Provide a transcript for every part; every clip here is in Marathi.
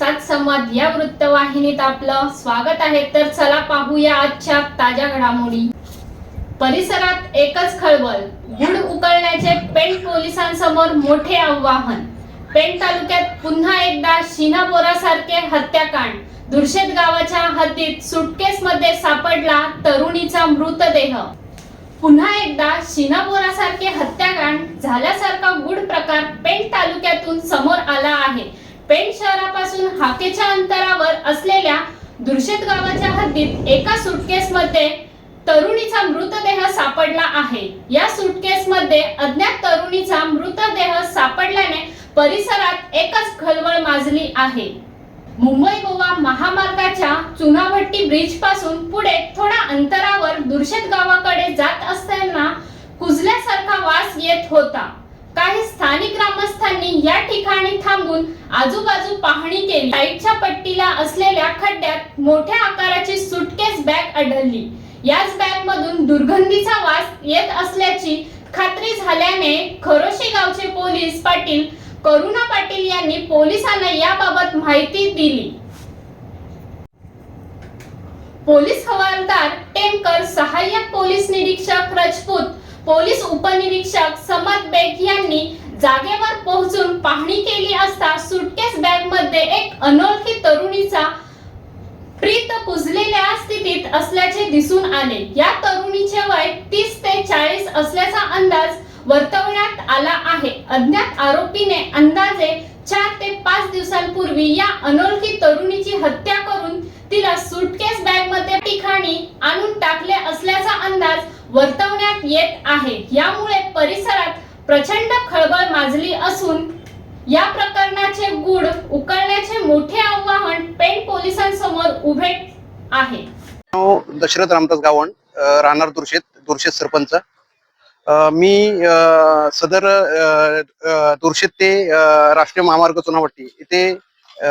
सात संवाद या वृत्तवाहिनीत आपलं स्वागत आहे. तर चला पाहूया आजच्या ताज्या घडामोडी. परिसरात एकच खळबळ. गुड उकळण्याचे पेंट पोलिसांसमोर मोठे आव्हान. पेंट तालुक्यात पुन्हा एकदा शिनापोरासारखे हत्याकांड. दुर्शेत गावाच्या हद्दीत सुटकेस मध्ये सापडला तरुणीचा मृतदेह. पुन्हा एकदा शिनापोरासारखे हत्याकांड झाल्यासारखा गुढ प्रकार पेंट तालुक्यातून समोर आला आहे. पेण शहरापासून हाकेच्या अंतरावर असलेल्या दुर्शेत गावाच्या हद्दीत एका सुटकेसमध्ये तरुणीचा मृतदेह सापडला आहे. या सुटकेसमध्ये अज्ञात तरुणीचा मृतदेह सापडल्याने परिसरात एकच खळबळ माजली आहे. मुंबई गोवा महामार्गाच्या चुनाभट्टी ब्रिजपासून पुढे थोड्या अंतरावर दुर्शेत गावाकडे जात असताना कुजल्यासारखा वास येत होता. काही स्थानिक ग्रामस्थांनी या ठिकाणी थांबून आजूबाजू पाहणी केली. साईडच्या पट्टीला असलेल्या खड्ड्यात मोठ्या आकाराची सुटकेस बॅग आढळली. याच बॅग मधून दुर्गंधीचा वास येत असल्याची खात्री झाल्याने खरोशी गावचे पोलीस पाटील करुणा पाटील यांनी पोलिसांना याबाबत माहिती दिली. पोलीस हवालदार टेमकर सहाय्यक पोलीस निरीक्षक रजपूत पोलीस उपनिरीक्षक समद बेग यांनी जागेवर पोहोचून पाहणी केली असता सुटकेस बॅगमध्ये एक अनोळखी तरुणीचा प्रीत कुजलेल्या स्थितीत असल्याचे दिसून आले. या तरुणीचे वय तीस ते चाळीस असल्याचा अंदाज वर्तवण्यात आला आहे. अज्ञात आरोपीने अंदाजे चार ते पाच दिवसांपूर्वी या अनोळखी तरुणीची हत्या करून तिला सुटकेस बॅगमध्ये ठिकाणी आणून टाकले असल्याचा अंदाज वर्तवण्यात येत आहे. यामुळे परिसरात प्रचंड खळबळ माजली असून या प्रकरणाचे गुढ उकळण्याचे मोठे आव्हान पेण पोलिसांसमोर उभे आहे. दशरथ रामदास गावण राहणार दुर्शेत दुर्शेत सरपंच. मी सदर दुर्शेत ते राष्ट्रीय महामार्ग चुनावट्टी इथे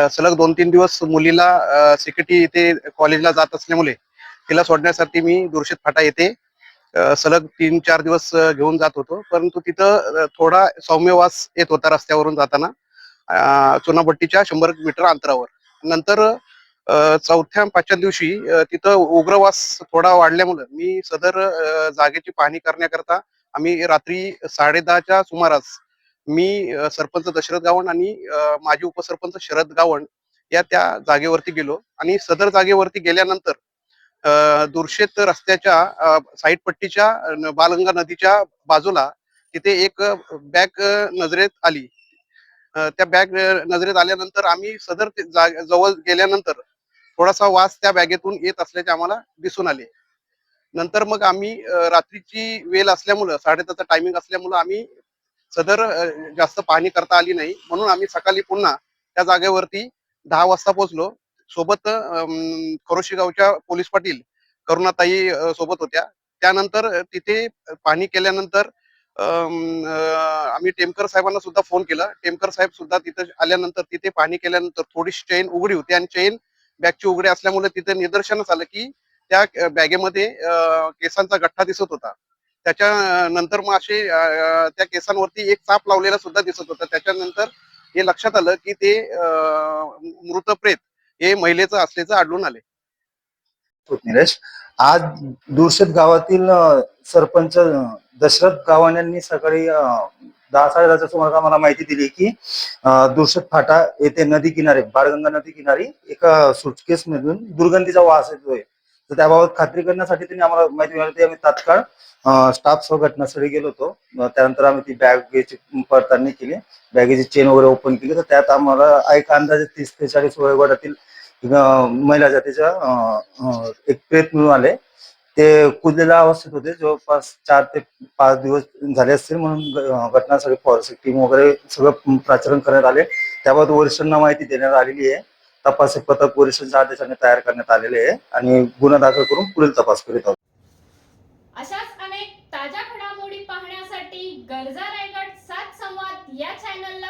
सलग दोन तीन दिवस मुलीला सिक्युरिटी इथे कॉलेजला जात असल्यामुळे तिला सोडण्यासाठी मी दुर्शेत फाटा येथे सलग तीन चार दिवस घेऊन जात होतो. परंतु तिथं थोडा सौम्य वास येत होता रस्त्यावरून जाताना चुनाभट्टीच्या शंभर मीटर अंतरावर. नंतर चौथ्या पाचव्या दिवशी तिथं उग्रवास थोडा वाढल्यामुळं मी सदर जागेची पाहणी करण्याकरता आम्ही रात्री साडेदहाच्या सुमारास मी सरपंच दशरथ गावण आणि माजी उपसरपंच शरद गावण या त्या जागेवरती गेलो. आणि सदर जागेवरती गेल्यानंतर दुर्शेत रस्त्याच्या साईड पट्टीच्या बालगंगा नदीच्या बाजूला तिथे एक बॅग नजरेत आली. त्या बॅग नजरेत आल्यानंतर आम्ही सदर जवळ गेल्यानंतर थोडासा वास त्या बॅगेतून येत असल्याचे आम्हाला दिसून आले. नंतर मग आम्ही रात्रीची वेळ असल्यामुळं साडेदहाचा टायमिंग असल्यामुळं आम्ही सदर जास्त पाहणी करता आली नाही. म्हणून आम्ही सकाळी पुन्हा त्या जागेवरती दहा वाजता पोहोचलो. सोबत खरोशी गावच्या पोलीस पाटील करुणाताई सोबत होत्या. त्यानंतर तिथे पाहणी केल्यानंतर अ, आम्ही टेमकर साहेबांना सुद्धा फोन केला. टेमकर साहेब सुद्धा तिथे आल्यानंतर तिथे पाहणी केल्यानंतर थोडीशी चेन उघडी होती आणि चेन बॅगची उघडी असल्यामुळे तिथे निदर्शनास आलं की त्या बॅगेमध्ये अ, केसांचा गठ्ठा दिसत होता. त्याच्या नंतर मग असे त्या केसांवरती एक चाप लावलेला सुद्धा दिसत होता. त्याच्यानंतर हे लक्षात आलं की ते अ, मृत प्रेत हे महिलेचं असल्याचं आढळून आले होत निलेश. आज दुर्शेत गावातील सरपंच दशरथ गावान्यांनी सकाळी दहा दहा साडेदहाच्या सुमारास आम्हाला माहिती दिली की अ, फाटा येथे नदी किनारे बाळगंगा नदी किनारी एका सुटकेस मधून दुर्गंधीचा वास येतोय. तर त्याबाबत खात्री करण्यासाठी त्यांनी आम्हाला माहिती मिळाली. आम्ही तात्काळ स्टाफ सह घटनास्थळी गेलो होतो. त्यानंतर आम्ही ती बॅगेची पडताळणी केली. बॅगेची चेन वगैरे ओपन केली. तर त्यात आम्हाला एक अंदाजे तीस ते चाळीस वयोगटातील महिला जातीचा एक प्रेत मिळून आले. ते कुजलेल्या अवस्थेत होते. जवळपास चार ते पाच दिवस झाले असतील म्हणून घटनास्थळी फॉरेन्सिक टीम वगैरे सगळं प्राचरण करण्यात आले. त्याबाबत वरिष्ठांना माहिती देण्यात आलेली आहे. तपास पथक वरिष्ठांच्या आदेशाने तयार करण्यात आलेले आहे आणि गुन्हा दाखल करून पुढील तपास करीत आहोत. अशाच अनेक ताज्या घडामोडी पाहण्यासाठी गरजा रायगड सात संवाद या चॅनलला